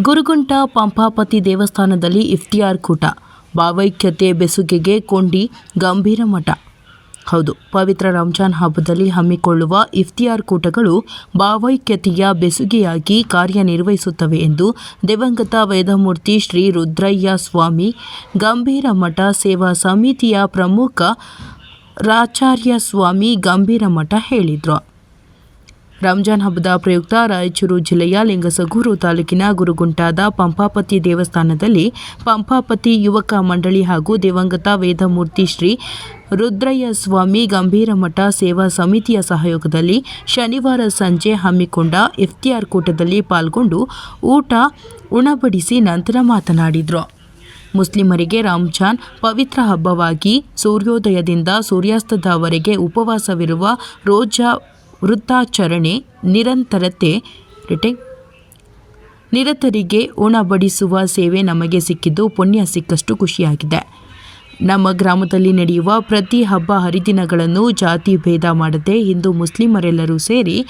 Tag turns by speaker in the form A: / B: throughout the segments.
A: ಗುರುಗುಂಟ ಪಂಪಾಪತಿ ದೇವಸ್ಥಾನದಲ್ಲಿ ಇಫ್ತಿಯಾರ್ ಕೂಟ. ಭಾವೈಕ್ಯತೆ ಬೆಸುಗೆಗೆ ಕೊಂಡಿ ಗಂಭೀರ ಮಠ. ಹೌದು, ಪವಿತ್ರ ರಂಜಾನ್ ಹಬ್ಬದಲ್ಲಿ ಹಮ್ಮಿಕೊಳ್ಳುವ ಇಫ್ತಿಯಾರ್ ಕೂಟಗಳು ಭಾವೈಕ್ಯತೆಯ ಬೆಸುಗೆಯಾಗಿ ಕಾರ್ಯನಿರ್ವಹಿಸುತ್ತವೆ ಎಂದು ದಿವಂಗತ ವೇದಮೂರ್ತಿ ಶ್ರೀ ರುದ್ರಯ್ಯ ಸ್ವಾಮಿ, ಗಂಭೀರ ಮಠ ಸೇವಾ ಸಮಿತಿಯ ಪ್ರಮುಖ ರಾಚಾರ್ಯ ಸ್ವಾಮಿ ಗಂಭೀರ ಮಠ ಹೇಳಿದರು. ರಂಜಾನ್ ಹಬ್ಬದ ಪ್ರಯುಕ್ತ ರಾಯಚೂರು ಜಿಲ್ಲೆಯ ಲಿಂಗಸಗೂರು ತಾಲೂಕಿನ ಗುರುಗುಂಟಾದ ಪಂಪಾಪತಿ ದೇವಸ್ಥಾನದಲ್ಲಿ ಪಂಪಾಪತಿ ಯುವಕ ಮಂಡಳಿ ಹಾಗೂ ದಿವಂಗತ ವೇದಮೂರ್ತಿ ಶ್ರೀ ರುದ್ರಯ್ಯ ಸ್ವಾಮಿ ಗಂಭೀರ ಮಠ ಸೇವಾ ಸಮಿತಿಯ ಸಹಯೋಗದಲ್ಲಿ ಶನಿವಾರ ಸಂಜೆ ಹಮ್ಮಿಕೊಂಡ ಇಫ್ತಿಯಾರ್ ಕೂಟದಲ್ಲಿ ಪಾಲ್ಗೊಂಡು ಊಟ ಉಣಬಡಿಸಿ ನಂತರ ಮಾತನಾಡಿದರು. ಮುಸ್ಲಿಮರಿಗೆ ರಂಜಾನ್ ಪವಿತ್ರ ಹಬ್ಬವಾಗಿ ಸೂರ್ಯೋದಯದಿಂದ ಸೂರ್ಯಾಸ್ತದವರೆಗೆ ಉಪವಾಸವಿರುವ ರೋಜಾ ವೃತ್ತಾಚರಣೆ ನಿರಂತರತೆ ರಿಟೇಕ್ ನಿರತರಿಗೆ ಉಣಬಡಿಸುವ ಸೇವೆ ನಮಗೆ ಸಿಕ್ಕಿದ್ದು ಪುಣ್ಯ ಸಿಕ್ಕಷ್ಟು ಖುಷಿಯಾಗಿದೆ. ನಮ್ಮ ಗ್ರಾಮದಲ್ಲಿ ನಡೆಯುವ ಪ್ರತಿ ಹಬ್ಬ ಹರಿದಿನಗಳನ್ನು ಜಾತಿ ಭೇದ ಮಾಡದೆ ಹಿಂದೂ ಮುಸ್ಲಿಮರೆಲ್ಲರೂ ಸೇರಿ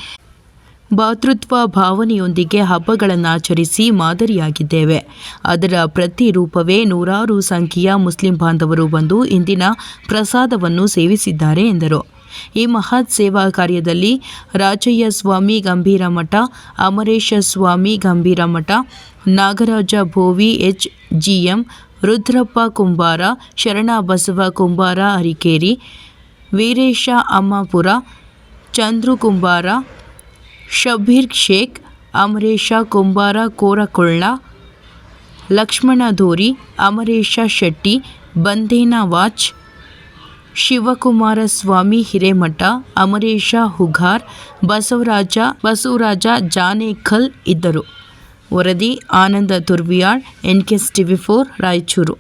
A: ಭಾತೃತ್ವ ಭಾವನೆಯೊಂದಿಗೆ ಹಬ್ಬಗಳನ್ನು ಆಚರಿಸಿ ಮಾದರಿಯಾಗಿದ್ದೇವೆ. ಅದರ ಪ್ರತಿರೂಪವೇ ನೂರಾರು ಸಂಖ್ಯೆಯ ಮುಸ್ಲಿಂ ಬಾಂಧವರು ಬಂದು ಇಂದಿನ ಪ್ರಸಾದವನ್ನು ಸೇವಿಸಿದ್ದಾರೆ ಎಂದರು. ಈ ಮಹತ್ ಸೇವಾ ಕಾರ್ಯದಲ್ಲಿ ರಾಜಯ್ಯ ಸ್ವಾಮಿ ಗಂಭೀರ ಮಠ, ಅಮರೇಶ ಸ್ವಾಮಿ ಗಂಭೀರ ಮಠ, ನಾಗರಾಜ ಭೋವಿ ಎಚ್ ಜಿಎಂ ರುದ್ರಪ್ಪ ಕುಂಬಾರ, ಶರಣ ಬಸವ ಕುಂಬಾರ ಅರಿಕೇರಿ, ವೀರೇಶ ಅಮ್ಮಾಪುರ, ಚಂದ್ರು ಕುಂಬಾರ, ಶಬೀರ್ ಶೇಖ್, ಅಮರೇಶ ಕುಂಬಾರ ಕೋರಕೊಳ್ಳ, ಲಕ್ಷ್ಮಣ ಧೋರಿ, ಅಮರೇಶ ಶೆಟ್ಟಿ ಬಂದೇನ ವಾಚ್ ಶಿವಕುಮಾರ ಸ್ವಾಮಿ ಹಿರೇಮಠ, ಅಮರೇಶ ಹುಗಾರ್, ಬಸವರಾಜ ಬಸವರಾಜ ಜಾನೇಕಲ್ ಇದ್ದರು. ವರದಿ, Ananda Turviyal N K S TV four, Raichur.